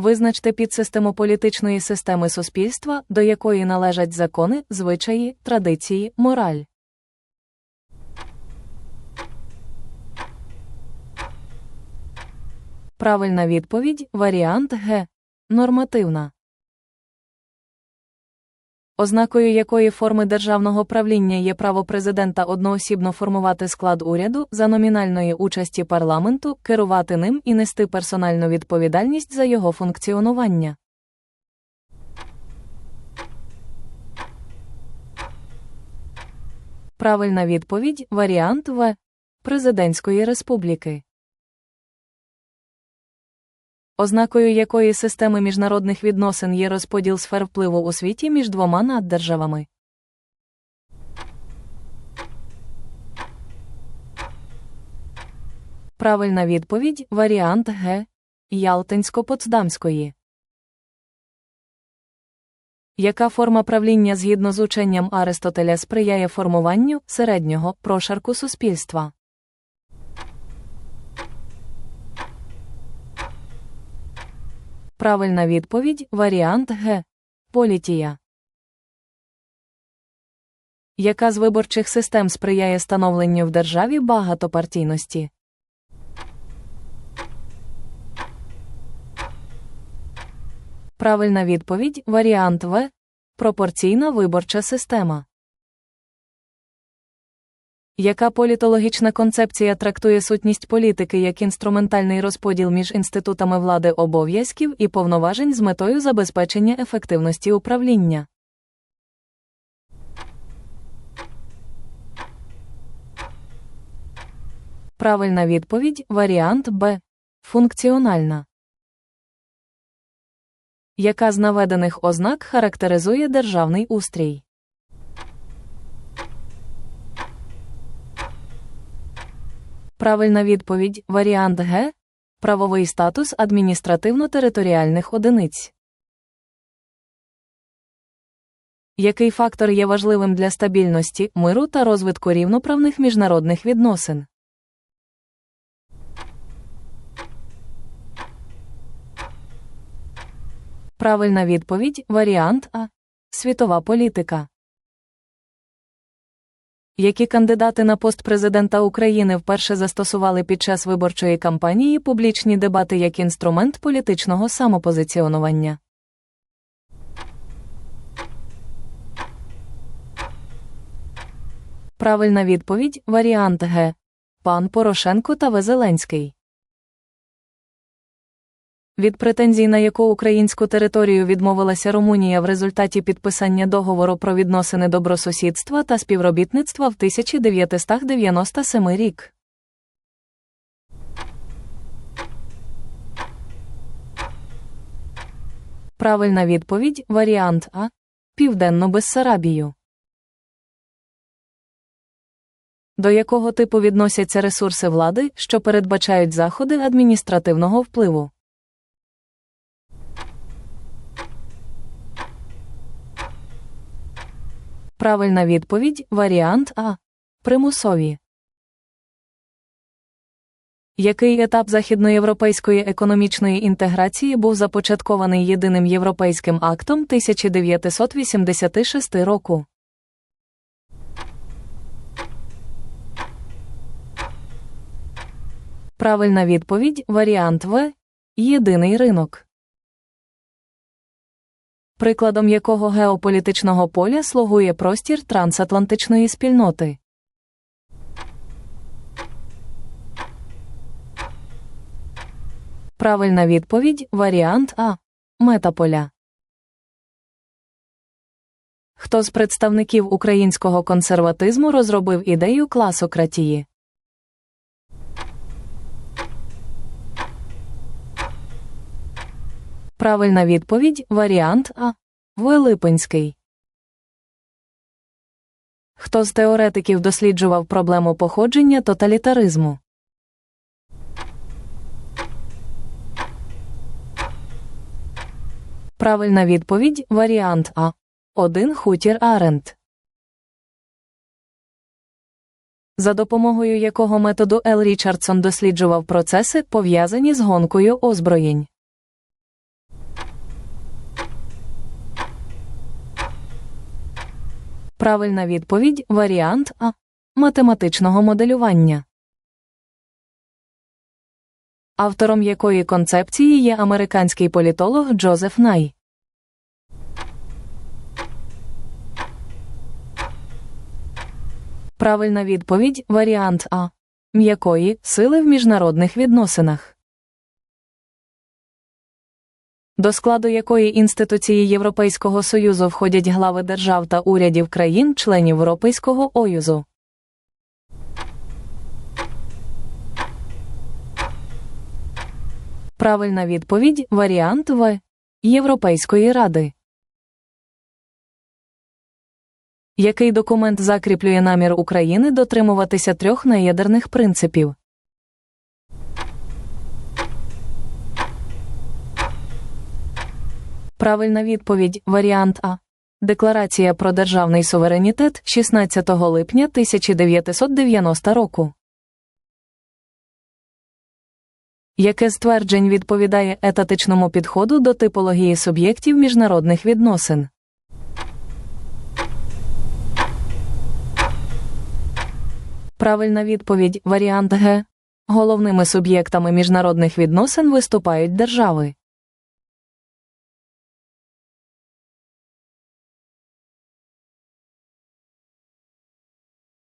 Визначте підсистему політичної системи суспільства, до якої належать закони, звичаї, традиції, мораль. Правильна відповідь варіант Г. Нормативна. Ознакою якої форми державного правління є право президента одноосібно формувати склад уряду за номінальної участі парламенту, керувати ним і нести персональну відповідальність за його функціонування. Правильна відповідь варіант В. Президентської республіки. Ознакою якої системи міжнародних відносин є розподіл сфер впливу у світі між двома наддержавами. Правильна відповідь варіант Г. Ялтинсько-Потсдамської. Яка форма правління згідно з ученням Аристотеля сприяє формуванню середнього прошарку суспільства? Правильна відповідь варіант Г. Політія. Яка з виборчих систем сприяє становленню в державі багатопартійності? Правильна відповідь варіант В. Пропорційна виборча система. Яка політологічна концепція трактує сутність політики як інструментальний розподіл між інститутами влади обов'язків і повноважень з метою забезпечення ефективності управління? Правильна відповідь варіант Б. Функціональна. Яка з наведених ознак характеризує державний устрій? Правильна відповідь варіант Г. Правовий статус адміністративно-територіальних одиниць. Який фактор є важливим для стабільності, миру та розвитку рівноправних міжнародних відносин? Правильна відповідь варіант А. Світова політика. Які кандидати на пост президента України вперше застосували під час виборчої кампанії публічні дебати як інструмент політичного самопозиціонування? Правильна відповідь варіант Г. Пан Порошенко та Везеленський. Від претензій, на яку українську територію відмовилася Румунія в результаті підписання договору про відносини добросусідства та співробітництва в 1997 рік. Правильна відповідь варіант А. Південну Бессарабію. До якого типу відносяться ресурси влади, що передбачають заходи адміністративного впливу? Правильна відповідь варіант А. Примусові. Який етап західноєвропейської економічної інтеграції був започаткований єдиним європейським актом 1986 року? Правильна відповідь варіант В. Єдиний ринок. Прикладом якого геополітичного поля слугує простір трансатлантичної спільноти. Правильна відповідь варіант А. Метаполя. Хто з представників українського консерватизму розробив ідею класократії? Правильна відповідь варіант А. Велипинський. Хто з теоретиків досліджував проблему походження тоталітаризму? Правильна відповідь варіант А. Один хутір Арент. За допомогою якого методу Ел Річардсон досліджував процеси, пов'язані з гонкою озброєнь. Правильна відповідь варіант А. Математичного моделювання. Автором якої концепції є американський політолог Джозеф Най. Правильна відповідь варіант А. М'якої сили в міжнародних відносинах. До складу якої інституції Європейського Союзу входять глави держав та урядів країн-членів Європейського Оюзу. Правильна відповідь варіант В. Європейської ради. Який документ закріплює намір України дотримуватися трьох неядерних принципів? Правильна відповідь варіант А. Декларація про державний суверенітет 16 липня 1990 року. Яке з тверджень відповідає етатичному підходу до типології суб'єктів міжнародних відносин? Правильна відповідь варіант Г. Головними суб'єктами міжнародних відносин виступають держави.